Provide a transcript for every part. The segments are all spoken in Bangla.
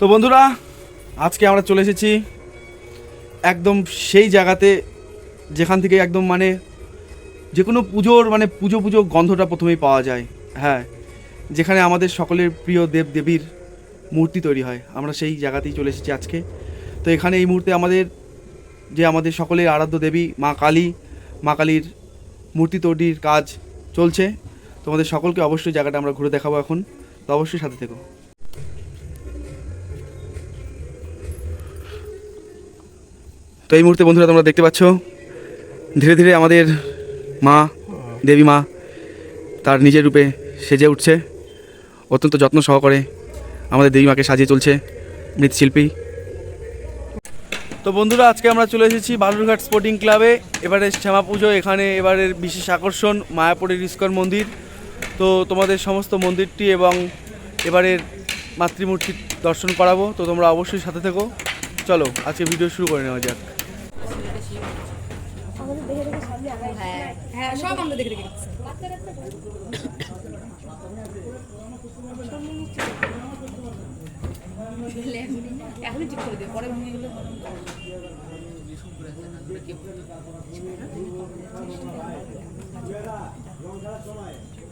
তো বন্ধুরা, আজকে আমরা চলে এসেছি একদম সেই জায়গাতে যেখান থেকে একদম মানে যে কোনো পুজোর মানে পুজো পুজো গন্ধটা প্রথমেই পাওয়া যায়। হ্যাঁ যেখানে আমাদের সকলের প্রিয় দেব দেবীর মূর্তি তৈরি হয়। আমরা সেই জায়গাতেই চলে এসেছি আজকে। তো এখানে এই মুহূর্তে আমাদের যে আমাদের সকলের আরাধ্য দেবী মা কালী, মা কালীর মূর্তি তৈরির কাজ চলছে। তোমাদের সকলকে অবশ্যই জায়গাটা আমরা ঘুরে দেখাবো এখন। তো অবশ্যই সাথে থেকো। তো এই মুহূর্তে বন্ধুরা তোমরা দেখতে পাচ্ছ, ধীরে ধীরে আমাদের মা, দেবী মা, তার নিজের রূপে সেজে উঠছে, অত্যন্ত যত্ন সহকারে আমাদের দেবী মাকে সাজিয়ে চলছে মৃৎশিল্পী। তো বন্ধুরা, আজকে আমরা চলে এসেছি বালুরঘাট স্পোর্টিং ক্লাবে এবারে শ্যামা পুজো এখানে এবারের বিশেষ আকর্ষণ, মায়াপুরের ইস্কন মন্দির। তো তোমাদের সমস্ত মন্দিরটি এবং এবারের মাতৃমূর্তি দর্শন করাবো, তো তোমরা অবশ্যই সাথে থেকো। চলো, আজকে ভিডিও শুরু করে নেওয়া যাক। ঠিক করে পরে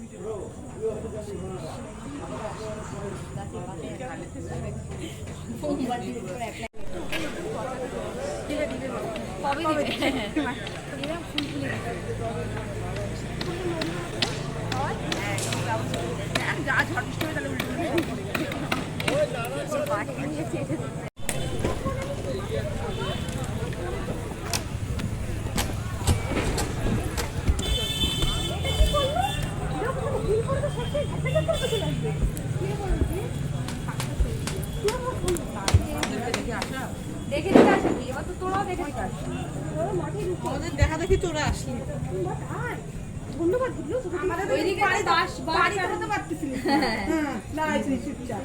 যা ঝড় বৃষ্টি হবে তাহলে উল্টো পাখি নিয়েছে দেখে দেখে আসবি এবার তো তোরাও দেখে দেখে আসবি। আমাদের দেখা দেখি তোরা আসলি। আমাদের ওইদিকে বাস বাড়ি করতে পারতেছিস দাঁড়াইছিলি চুপচাপ।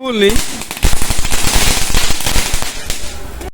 বললি